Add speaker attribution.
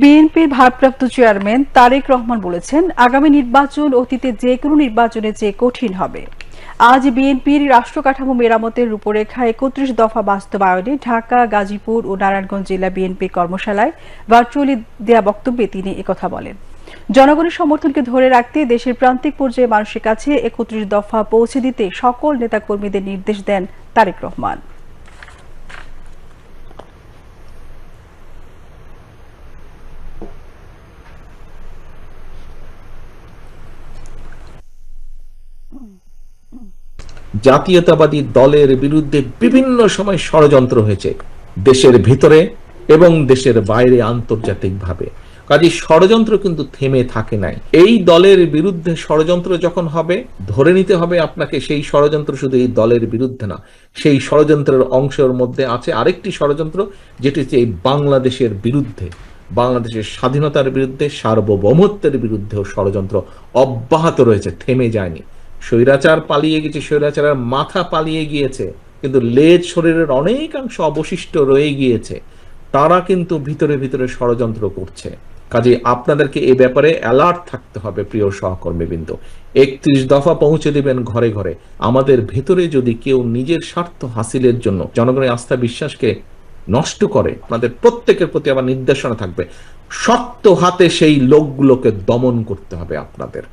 Speaker 1: বিএনপির ভারপ্রাপ্ত চেয়ারম্যান তারেক রহমান বলেছেন, আগামী নির্বাচন অতীতে যে কোনো নির্বাচনের চেয়ে কঠিন হবে। আজ বিএনপির রাষ্ট্র কাঠামো মেরামতের রূপরেখা একত্রিশ দফা বাস্তবায়নে ঢাকা, গাজীপুর ও নারায়ণগঞ্জ জেলা বিএনপি কর্মশালায় ভার্চুয়ালি দেয়া বক্তব্যে তিনি একথা বলেন। জনগণের সমর্থনকে ধরে রাখতে দেশের প্রান্তিক পর্যায়ে মানুষের কাছে একত্রিশ দফা পৌঁছে দিতে সকল নেতাকর্মীদের নির্দেশ দেন তারেক রহমান।
Speaker 2: জাতীয়তাবাদী দলের বিরুদ্ধে বিভিন্ন সময় ষড়যন্ত্র হয়েছে, দেশের ভিতরে এবং দেশের বাইরে আন্তর্জাতিকভাবে। কাজে ষড়যন্ত্র কিন্তু থেমে থাকে নাই। এই দলের বিরুদ্ধে ষড়যন্ত্র যখন হবে, ধরে নিতে হবে আপনাকে সেই ষড়যন্ত্র শুধু এই দলের বিরুদ্ধে না, সেই ষড়যন্ত্রের অংশের মধ্যে আছে আরেকটি ষড়যন্ত্র, যেটি হচ্ছে এই বাংলাদেশের বিরুদ্ধে, বাংলাদেশের স্বাধীনতার বিরুদ্ধে, সার্বভৌমত্বের বিরুদ্ধেও ষড়যন্ত্র অব্যাহত রয়েছে, থেমে যায়নি। স্বৈরাচার পালিয়ে গেছে, স্বৈরাচারের মাথা পালিয়ে গিয়েছে, কিন্তু লেজ শরীরের অনেকাংশ অবশিষ্ট রয়ে গিয়েছে, তারা কিন্তু ভিতরে ভিতরে ষড়যন্ত্র করছে। কাজে আপনাদেরকে এ ব্যাপারে অ্যালার্ট থাকতে হবে, প্রিয় সহকর্মীবৃন্দ। একত্রিশ দফা পৌঁছে দিবেন ঘরে ঘরে। আমাদের ভেতরে যদি কেউ নিজের স্বার্থ হাসিলের জন্য জনগণের আস্থা বিশ্বাসকে নষ্ট করে আপনাদের প্রত্যেকের প্রতি আমার নির্দেশনা থাকবে। শক্ত হাতে সেই লোকগুলোকে দমন করতে হবে আপনাদের।